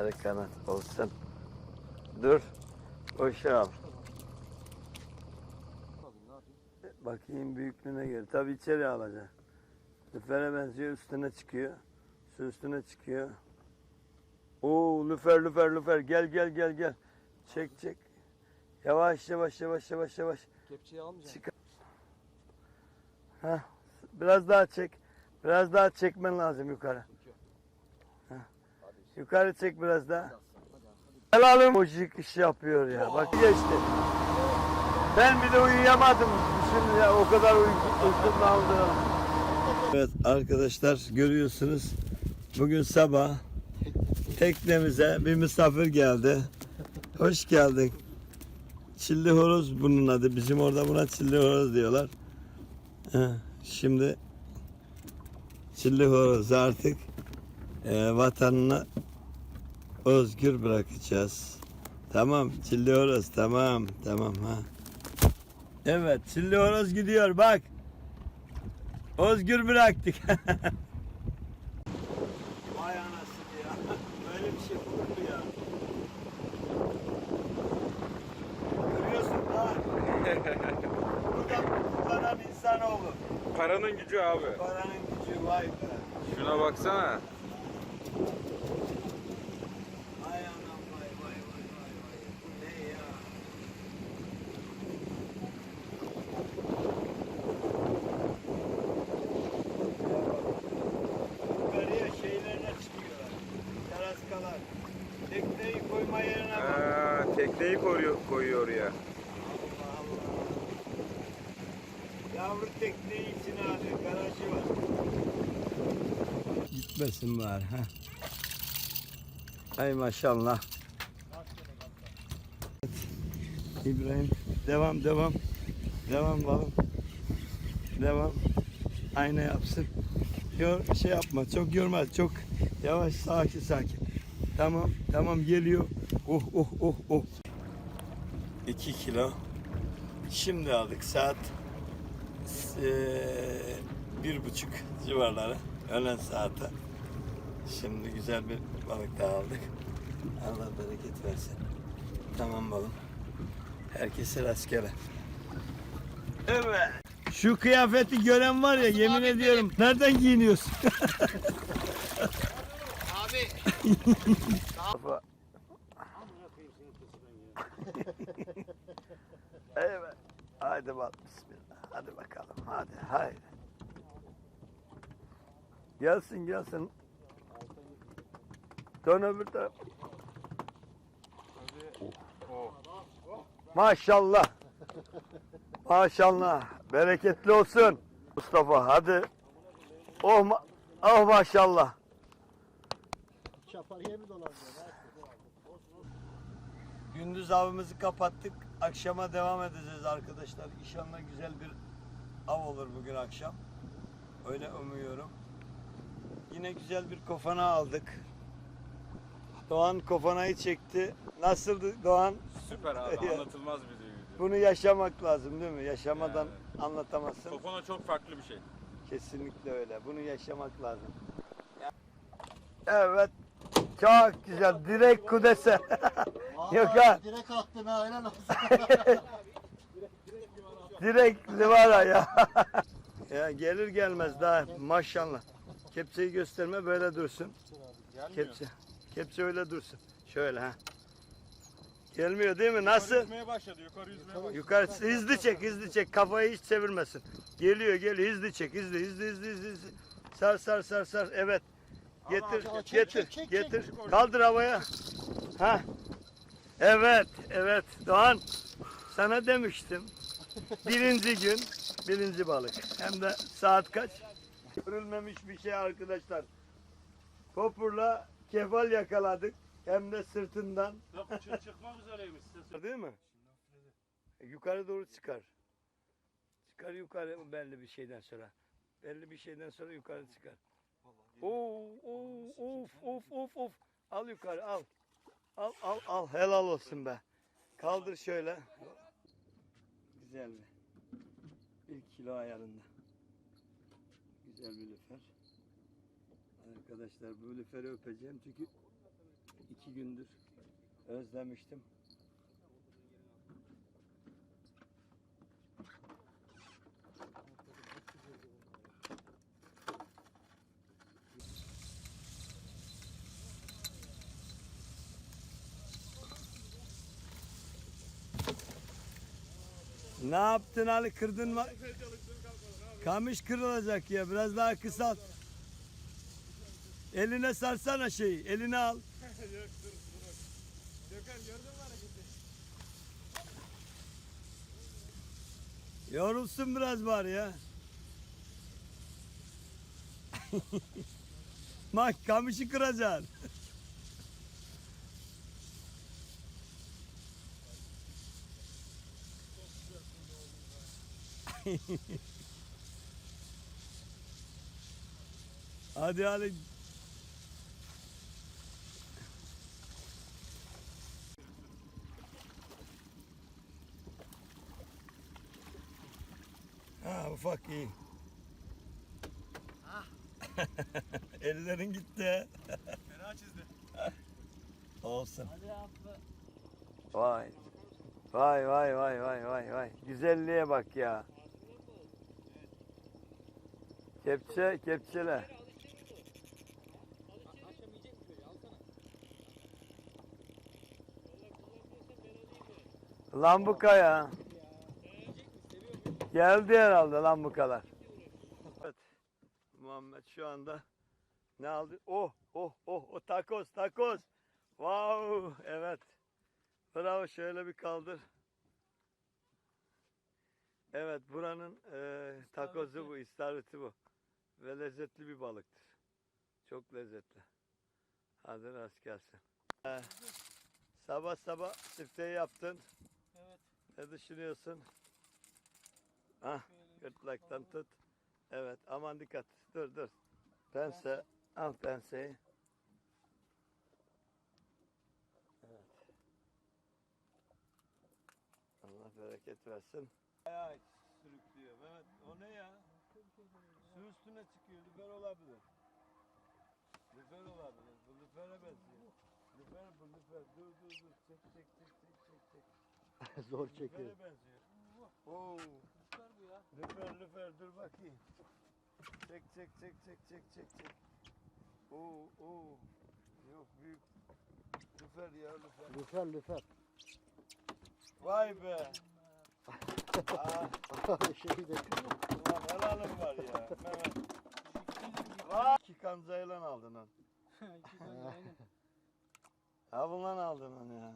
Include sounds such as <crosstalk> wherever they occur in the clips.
Sarı kanat olsun. Dur. Boşa al. Bakayım büyüklüğüne göre. Tabii içeri alacak. Lüfere benziyor üstüne çıkıyor. Su üstüne çıkıyor. Oo lüfer lüfer lüfer gel gel gel gel. Çek çek. Yavaş yavaş yavaş yavaş yavaş. Kepçeyi almayacağım. Çık. Heh, biraz daha çek. Biraz daha çekmen lazım yukarı. Yukarı çek biraz daha. Helalım. O iş yapıyor ya. Bak geçti. Ben bir de uyuyamadım. Şimdi ya o kadar uyku, uykum aldı. Evet arkadaşlar görüyorsunuz. Bugün sabah teknemize bir misafir geldi. Hoş geldin. Çilli horoz bunun adı. Bizim orada buna çilli horoz diyorlar. Şimdi çilli horoz artık e, vatanına özgür bırakacağız. Tamam çilli horoz tamam tamam ha. Evet çilli horoz gidiyor bak. Özgür bıraktık. <laughs> Vay anasını ya. <laughs> Böyle bir şey olur mu ya? Görüyorsun ha. Burada kullanan insanoğlu. Paranın gücü abi. Paranın gücü vay be. Şuna baksana. Vay anam vay vay vay vay vay. Bu ne ya? Yukarıya şeylerine çıkıyorlar. Taraskalar. Tekneyi koyma yerine bak. Aa, tekneyi koruyor, koyuyor oraya. Allah Allah. Yavru tekneyi içine alıyor. Garajı var. Gitmesin var ha. Hay maşallah. İbrahim devam devam. Devam balım. Devam. Ayna yapsın. Yor, şey yapma çok yormaz çok yavaş sakin sakin. Tamam tamam geliyor. Oh oh oh oh. 2 kilo. Şimdi aldık saat bir buçuk civarları öğlen saati. Şimdi güzel bir balık daha aldık. Allah bereket versin. Tamam balım. Herkese rastgele. Evet. Şu kıyafeti gören var ya yemin ediyorum. Nereden giyiniyorsun? <laughs> Abi. evet. Haydi bak bismillah. Hadi bakalım. Hadi haydi. Gelsin gelsin. Dön öbür taraf. Maşallah. Maşallah. Bereketli olsun. Mustafa hadi. Oh, ma- oh maşallah. Çapar yemi dolanıyor. Gündüz avımızı kapattık. Akşama devam edeceğiz arkadaşlar. İnşallah güzel bir av olur bugün akşam. Öyle umuyorum. Yine güzel bir kofana aldık. Doğan kofanayı çekti. Nasıldı Doğan? Süper abi <laughs> anlatılmaz bir duygu. Bunu yaşamak lazım değil mi? Yaşamadan anlatamazsın. Kofana çok farklı bir şey. Kesinlikle öyle. Bunu yaşamak lazım. Evet. Çok güzel. Direkt kudese. <laughs> Yok ha. Direkt attın ha helal olsun. <laughs> Direkt livara ya. ya gelir gelmez daha maşallah. Kepçeyi gösterme böyle dursun. Kepçe. Kepçe öyle dursun. Şöyle ha. Gelmiyor değil mi? Nasıl? yüzmeye başladı, yukarı yüzmeye başladı. Yukarı hızlı çek, hızlı çek. Kafayı hiç çevirmesin. Geliyor, geliyor. Hızlı çek, hızlı, hızlı, hızlı, hızlı. hızlı. Sar, sar, sar, sar. Evet. Getir, Allah, çek, getir, çek, çek, getir. çek. Kaldır havaya. Ha. Evet, evet. Doğan, sana demiştim. Birinci gün, birinci balık. Hem de saat kaç? Görülmemiş bir şey arkadaşlar. Popurla kefal yakaladık. Hem de sırtından. çıkmak üzereymiş size. Değil mi? E, Yukarı doğru çıkar. Çıkar yukarı belli bir şeyden sonra. Belli bir şeyden sonra yukarı çıkar. Oo, oo, of of of of. Al yukarı al. Al al al. Helal olsun be. Kaldır şöyle. Güzel bir. Bir kilo ayarında. Güzel bir lüfer. Arkadaşlar lüferi öpeceğim çünkü iki gündür özlemiştim. Ne yaptın Ali kırdın mı? Kamış kırılacak ya biraz daha kısalt. Eline sarsana şeyi eline al. Yorulsun biraz bari ya. <laughs> Bak kamışı kıracaksın. <laughs> Hadi hadi. Ufak iyi. <laughs> Ellerin gitti. Fena çizdi. Olsun. Hadi abi. Vay. Vay vay vay vay vay vay. Güzelliğe bak ya. Kepçe kepçele. Lambuka ya. Geldi herhalde lambukalar. Evet. Muhammed şu anda ne aldı? Oh oh oh o takoz takoz. Wow evet. Bravo şöyle bir kaldır. Evet buranın e, takozu bu, istavriti bu. Ve lezzetli bir balıktır. Çok lezzetli. Hadi rast gelsin. E, sabah sabah sifteyi yaptın. Evet. Ne düşünüyorsun? Ah gırtlaktan tut. Evet aman dikkat. Dur dur. Pense. Al penseyi. Allah bereket versin. Ayağı sürüklüyor. Mehmet o ne ya? Su üstüne çıkıyor. Lüfer olabilir. Lüfer olabilir. Bu lüfere benziyor. Lüfer bu lüfer. Dur dur dur. Çek çek çek çek çek çek. <laughs> Zor çekiyor. Lüfere benziyor. Oo. Ya. Lüfer lüfer dur bakayım. Çek çek çek çek çek çek çek. Oo oo. Yok büyük. Lüfer ya lüfer. Lüfer lüfer. Vay be. <laughs> Aa. Şeyi de Ulan helalım var ya. Mehmet. Vay. İki kamzayla aldın onu. <laughs> Ha bundan aldın onu ya.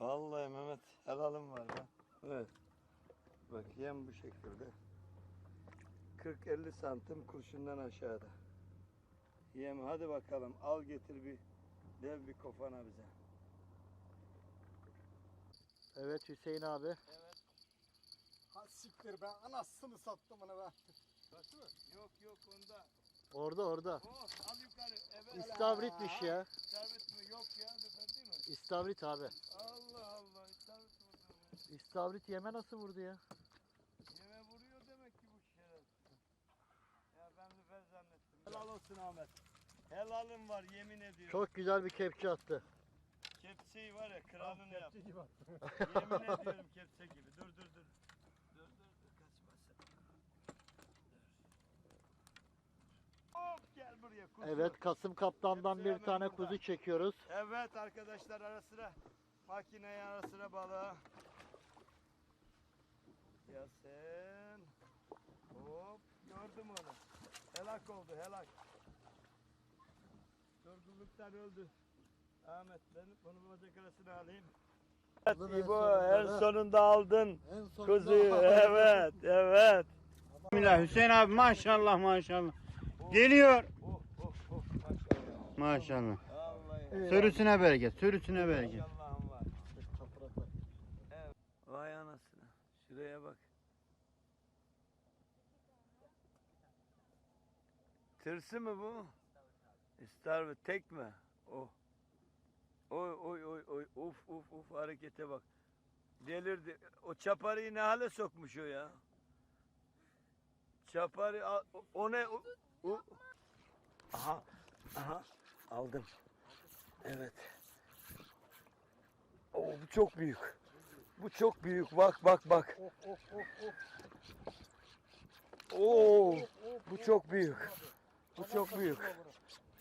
Vallahi Mehmet helalım var be. Evet. Bak yem bu şekilde. 40-50 santim kurşundan aşağıda. Yem hadi bakalım al getir bir dev bir kofana bize. Evet Hüseyin abi. Ha siktir ben anasını sattım onu ben. Yok yok onda. Orada orada. Oh al yukarı. Evet. İstavritmiş ya. İstavrit mi? Yok ya değil mi? İstavrit abi. Allah Allah. İstavrit vurdu. be. İstavrit yeme nasıl vurdu ya? Yeme vuruyor demek ki bu şeref. Ya ben lüfer zannettim. Helal olsun Ahmet. Helalım var yemin ediyorum. Çok güzel bir kepçe attı. Kepçeyi var ya kralını yap. yemin <laughs> ediyorum kepçe gibi. Dur dur dur. Dur dur dur kaçmasın. Dur. Hop gel buraya kuzu. Evet Kasım Kaptan'dan bir tane kuzu çekiyoruz. Evet arkadaşlar ara sıra makineye ara sıra balığa. Yasin. Hop gördüm onu. Helak oldu helak. Durgunluktan öldü. Ahmet ben bunu bacak arasına alayım. En İbo en sonunda aldın En sonunda aldın. Evet, evet. Bismillah Hüseyin abi maşallah maşallah. Geliyor. Maşallah. Sürüsüne bereket, sürüsüne bereket. Kapıra tak. Vay anasını. Şuraya bak. Tırsı mı bu? İster tek mi? Oh. Oy oy oy oy uf uf uf harekete bak. Delirdi. O çaparıyı ne hale sokmuş o ya? Çaparı o, o ne? O, o- Aha. Aha. Aldım. Evet. Oo, bu çok büyük. Bu çok büyük. Bak bak bak. Oo, bu çok büyük. Bu çok büyük.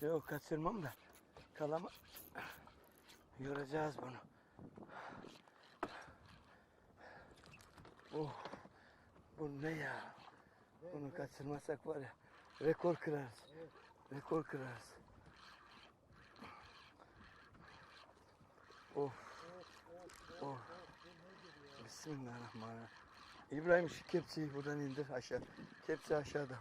Yok kaçırmam da. Kalama. Yoracağız bunu. Oh. Bu ne ya? Bunu kaçırmasak var ya. Rekor kırarız. Rekor kırarız. Of. Oh. Bismillahirrahmanirrahim. İbrahim şu kepçeyi buradan indir aşağı. Kepçe aşağıda.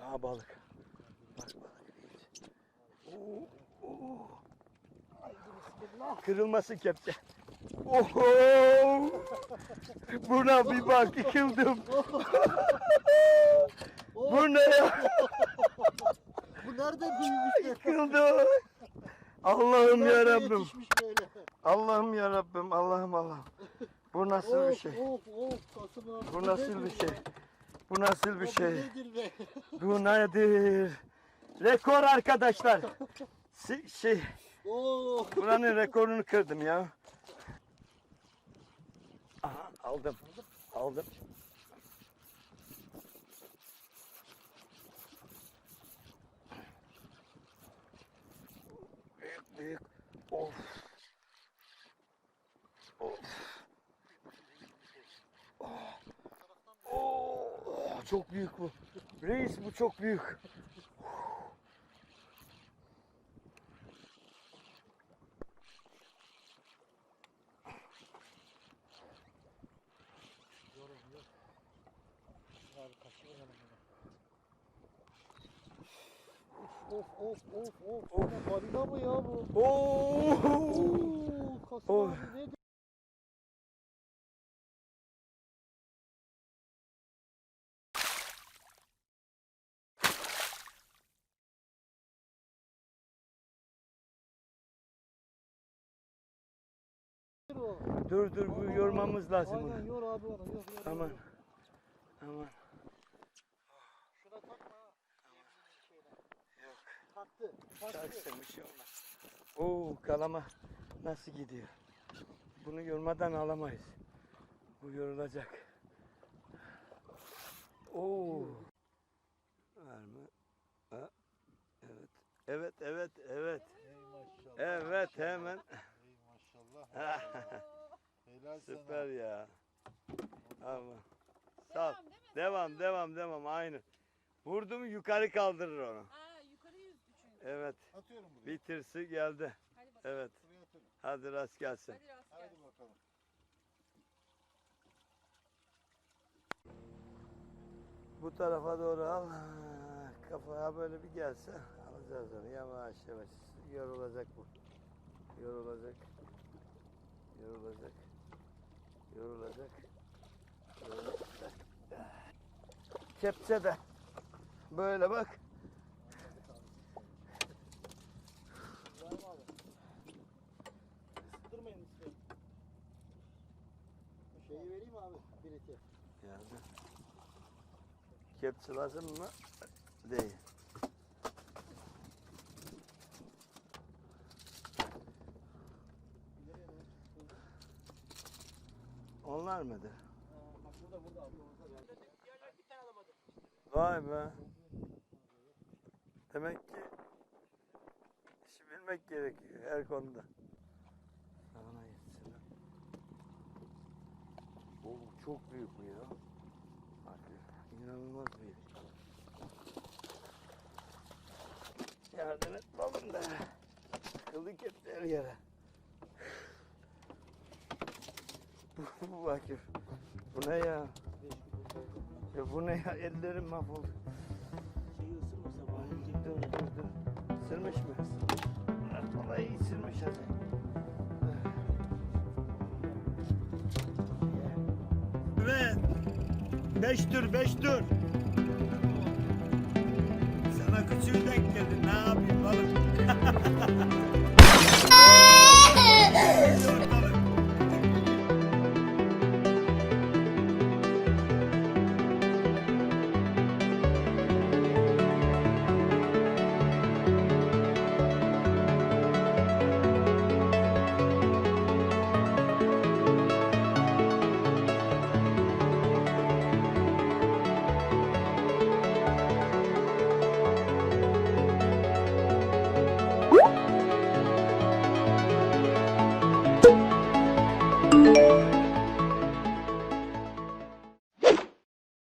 Aa balık. Bak balık. Oo, oo. Kırılmasın kepçe. Oho! Buna bir bak yıkıldım. Bu ne ya? Bu nerede büyümüş? Yıkıldım. Allah'ım ya Rabbim. Allah'ım ya Rabbim. Allah'ım Allah'ım. Bu nasıl bir şey? Bu nasıl bir şey? Bu nasıl bir şey? Bu nedir? Rekor arkadaşlar. Si- Şey, buranın rekorunu kırdım ya. Aha, aldım. Aldım. Büyük büyük. Of. Oh. Oh, çok büyük bu. Reis bu çok büyük. Abi kaçırmayalım bunu. Of of of of. of. Ne balina mı ya bu? Oo. Oo, Kasım Of. abi Dur dur bu yormamız lazım Aynen bunu. yor abi onu yor yor. Aman. yor. Aman. Şuna takma ha. Yok. Taktı. Çaksın bir şey olmaz. Oo kalama nasıl gidiyor? Bunu yormadan alamayız. Bu yorulacak. Oo. Var mı? Ha? Evet. Evet, evet, evet. Ey maşallah. Evet hemen. Ey maşallah. Helal sana. Süper ya. Ama. Sağ ol. Devam, devam, devam. Aynı. Vurdu mu yukarı kaldırır onu. Aa yukarı yüzdü çünkü. Evet. Atıyorum buraya. Bitirsi geldi. Hadi bakalım. Evet. Buraya atıyorum. Hadi rast gelsin. Hadi rast Hadi gelsin. bakalım. Bu tarafa doğru al. Kafaya böyle bir gelse alacağız onu yavaş yavaş. Yorulacak bu. Yorulacak. Yorulacak. Yorulacak. Yorulacak. Kepçe de. Böyle bak. Sıktırmayın istedim. Şeyi vereyim abi. Biriti. Geldi. Kepçe lazım mı? Değil. İleriye doğru. Onlar. Orada. Vay be. Demek ki işi bilmek gerekiyor her konuda. Sağına gitsin. Oo, çok büyük bu ya. Hadi, inanılmaz büyük. Yardım et baba. Bunda. Kıldık etti her yere. Bu Bakır. Bu ne ya? Ya bu ne ya? Ellerim mahvoldu. Dur dur dur. Isırmış mı? Vallahi ısırmış hadi. Evet. Beş tur, beş tur. Sana küçüğü denk geldi. Ne yapayım oğlum? <laughs>